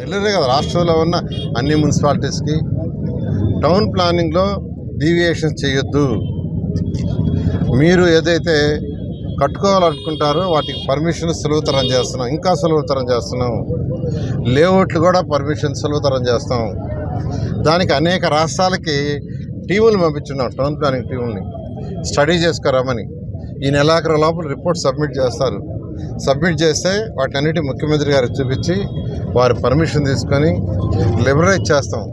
నెల్లూరే కదా. రాష్ట్రంలో ఉన్న అన్ని మున్సిపాలిటీస్కి. టౌన్ ప్లానింగ్లో డీవియేషన్ చేయొద్దు. మీరు ఏదైతే కట్టుకోవాలనుకుంటారో వాటికి పర్మిషన్ సులభతరం చేస్తున్నాం. ఇంకా సులభతరం చేస్తున్నాం. లేఅవుట్లు కూడా పర్మిషన్ సులభతరం చేస్తాం. దానికి అనేక రాష్ట్రాలకి టీములు పంపించున్నాం. టౌన్ ప్లానింగ్ టీముల్ని. స్టడీ చేసుకురామని. ఈ నెలాఖరు లోపల రిపోర్ట్ సబ్మిట్ చేస్తారు. సబ్మిట్ చేస్తే వాటన్నిటి ముఖ్యమంత్రి గారికి చూపించి వారి పర్మిషన్ తీసుకొని లిబరైజ్ చేస్తాం.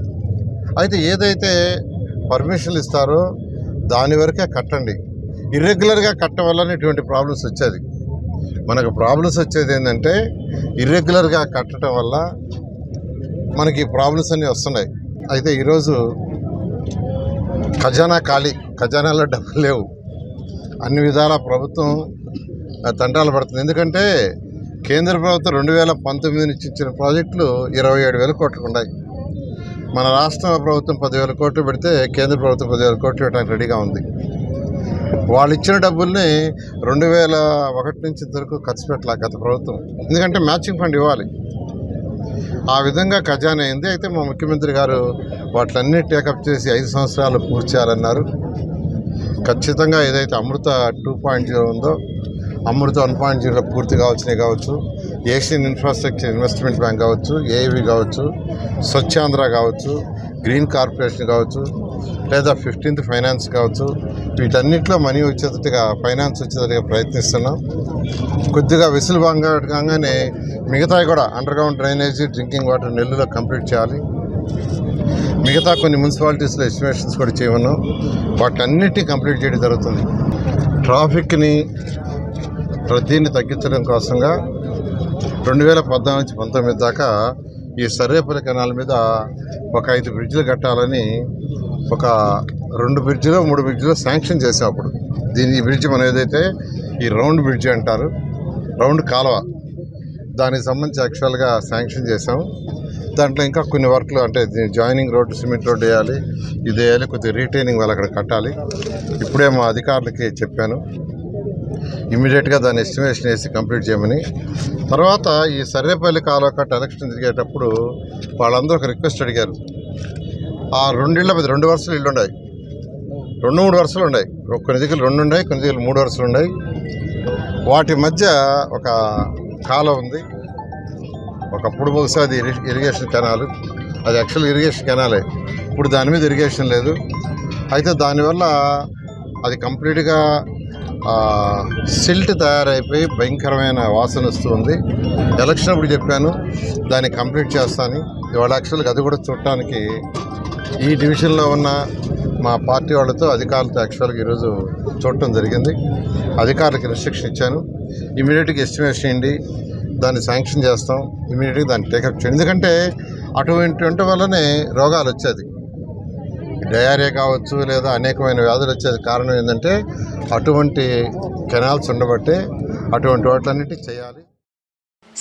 అయితే ఏదైతే పర్మిషన్లు ఇస్తారో దాని వరకే కట్టండి. ఇర్రెగ్యులర్గా కట్టడం వల్ల ఇటువంటి ప్రాబ్లమ్స్ వచ్చేది. మనకు ప్రాబ్లమ్స్ వచ్చేది ఏంటంటే ఇర్రెగ్యులర్గా కట్టడం వల్ల మనకి ప్రాబ్లమ్స్ అన్నీ వస్తున్నాయి. అయితే ఈరోజు ఖజానా ఖాళీ. ఖజానాలో డబ్బులు లేవు. అన్ని విధాల ప్రభుత్వం తంటాలు పడుతుంది. ఎందుకంటే కేంద్ర ప్రభుత్వం రెండు వేల పంతొమ్మిది నుంచి ఇచ్చిన ప్రాజెక్టులు ఇరవై ఏడు వేల కోట్లు ఉన్నాయి. మన రాష్ట్ర ప్రభుత్వం పదివేల కోట్లు పెడితే కేంద్ర ప్రభుత్వం పదివేల కోట్లు పెట్టడానికి రెడీగా ఉంది. వాళ్ళు ఇచ్చిన డబ్బుల్ని రెండు వేల ఒకటి నుంచి ఇంతవరకు ఖర్చు పెట్టాల గత ప్రభుత్వం. ఎందుకంటే మ్యాచింగ్ ఫండ్ ఇవ్వాలి. ఆ విధంగా ఖజానా అయింది. అయితే మా ముఖ్యమంత్రి గారు వాటిలన్నీ టేకప్ చేసి ఐదు సంవత్సరాలు పూర్తి చేయాలన్నారు. ఖచ్చితంగా ఏదైతే అమృత టూ పాయింట్ జీరో ఉందో అమృత వన్ పాయింట్ జీరో పూర్తి కావాల్సినవి కావచ్చు ఏషియన్ ఇన్ఫ్రాస్ట్రక్చర్ ఇన్వెస్ట్మెంట్ బ్యాంక్ కావచ్చు ఏఐవి కావచ్చు స్వచ్ఛాంధ్ర కావచ్చు గ్రీన్ కార్పొరేషన్ కావచ్చు లేదా ఫిఫ్టీన్త్ ఫైనాన్స్ కావచ్చు వీటన్నిటిలో మనీ వచ్చేటట్టుగా ఫైనాన్స్ వచ్చేటట్టుగా ప్రయత్నిస్తున్నాం. కొద్దిగా విసులు కాగానే మిగతావి కూడా underground drainage drinking water నెల్లులో కంప్లీట్ చేయాలి. మిగతా కొన్ని మున్సిపాలిటీస్లో ఎస్టిమేషన్స్ కూడా చేయమన్నాం. వాటన్నిటిని కంప్లీట్ చేయడం జరుగుతుంది. ట్రాఫిక్ని రద్దీని తగ్గించడం కోసంగా రెండు వేల పద్నాలుగు నుంచి పంతొమ్మిది దాకా ఈ సర్వేపల్లి కెనాల్ మీద ఒక ఐదు బ్రిడ్జిలు కట్టాలని ఒక రెండు బ్రిడ్జిలో మూడు బ్రిడ్జిలో శాంక్షన్ చేసాం అప్పుడు. దీని ఈ బ్రిడ్జ్ మనం ఏదైతే ఈ రౌండ్ బ్రిడ్జ్ అంటారు రౌండ్ కాలువ దానికి సంబంధించి యాక్చువల్గా శాంక్షన్ చేసాం దాంట్లో ఇంకా కొన్ని వర్క్లు అంటే జాయినింగ్ రోడ్డు సిమెంట్ రోడ్డు వేయాలి ఇది వేయాలి కొద్దిగా రీటైనింగ్ వాళ్ళు అక్కడ కట్టాలి. ఇప్పుడే మా అధికారులకి చెప్పాను. ఇమీడియట్గా దాని ఎస్టిమేషన్ వేసి కంప్లీట్ చేయమని. తర్వాత ఈ సర్వేపల్లి కాలువ కట్ట ఎలక్షన్ తిరిగేటప్పుడు వాళ్ళందరూ ఒక రిక్వెస్ట్ అడిగారు. ఆ రెండిళ్ళ మీద రెండు వరుసలు ఇళ్ళు ఉన్నాయి. రెండు మూడు వరుసలు ఉన్నాయి. కొన్ని దిగులు రెండు ఉన్నాయి కొన్ని దిగులు మూడు వరుసలు ఉన్నాయి. వాటి మధ్య ఒక కాలువ ఉంది. ఒకప్పుడు బహుశా అది ఇరిగేషన్ కెనాల్. అది యాక్చువల్ ఇరిగేషన్ కెనాలే. ఇప్పుడు దాని మీద ఇరిగేషన్ లేదు. అయితే దానివల్ల అది కంప్లీట్గా సిల్ట్ తయారైపోయి భయంకరమైన వాసన వస్తుంది. ఎలక్షన్ అప్పుడు చెప్పాను దాన్ని కంప్లీట్ చేస్తాను ఇవాళ యాక్చువల్గా అది కూడా చూడటానికి ఈ డివిజన్లో ఉన్న మా పార్టీ వాళ్ళతో అధికారులతో యాక్చువల్గా ఈరోజు చూడటం జరిగింది. అధికారులకు ఇన్స్ట్రక్షన్ ఇచ్చాను. ఇమీడియట్గా ఎస్టిమేషన్ ఇవ్వండి దాన్ని శాంక్షన్ చేస్తాం. ఇమీడియట్గా దాన్ని టేకప్ చేయండి. ఎందుకంటే అటువంటి వల్లనే రోగాలు వచ్చేది. డయారియా కావచ్చు లేదా అనేకమైన వ్యాధులు వచ్చేది కారణం ఏంటంటే అటువంటి కెనాల్స్ ఉండబట్టే అటువంటి వాటిలన్నిటి చేయాలి.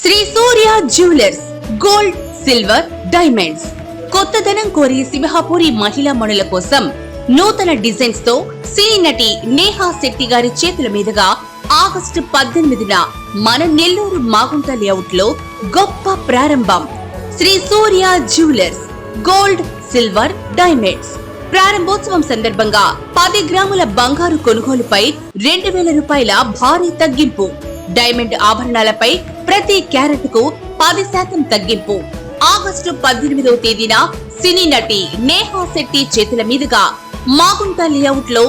Shri Surya jewellers gold silver diamonds. కొత్తదనం కోరి సింహాపూరి మహిళా మణుల కోసం నూతన డిజైన్స్తో సినీ నటి నేహా శెట్టి గారి చేతుల మీదుగా ఆగస్టు పద్దెనిమిదిన మన నెల్లూరు మాగుంట లేఅవుట్లో గొప్ప ప్రారంభం. Shri Surya jewellers gold silver diamonds. ప్రారంభోత్సవం సందర్భంగా పది గ్రాముల బంగారు కొనుగోలుపై రెండు వేల రూపాయల భారీ తగ్గింపు. డైమండ్ ఆభరణాలపై ప్రతి క్యారెట్కు పది శాతం తగ్గింపు. ఆగస్టు పద్దెనిమిదవ తేదీన సినీ నటి నేహా శెట్టి చేతుల మీదుగా మాగుంట లేఅవుట్లో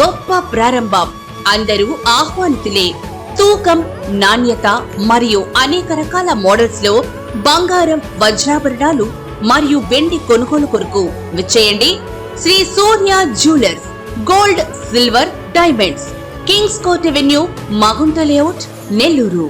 గొప్ప ప్రారంభం. అందరూ ఆహ్వానితులే. తూకం నాణ్యత మరియు అనేక రకాల మోడల్స్లో బంగారం వజ్రాభరణాలు మరియు వెండి కొనుగోలు కొరకు. విచ్చేయండి Shri Surya jewellers gold silver diamonds kings court avenue Magunta layout Nellore.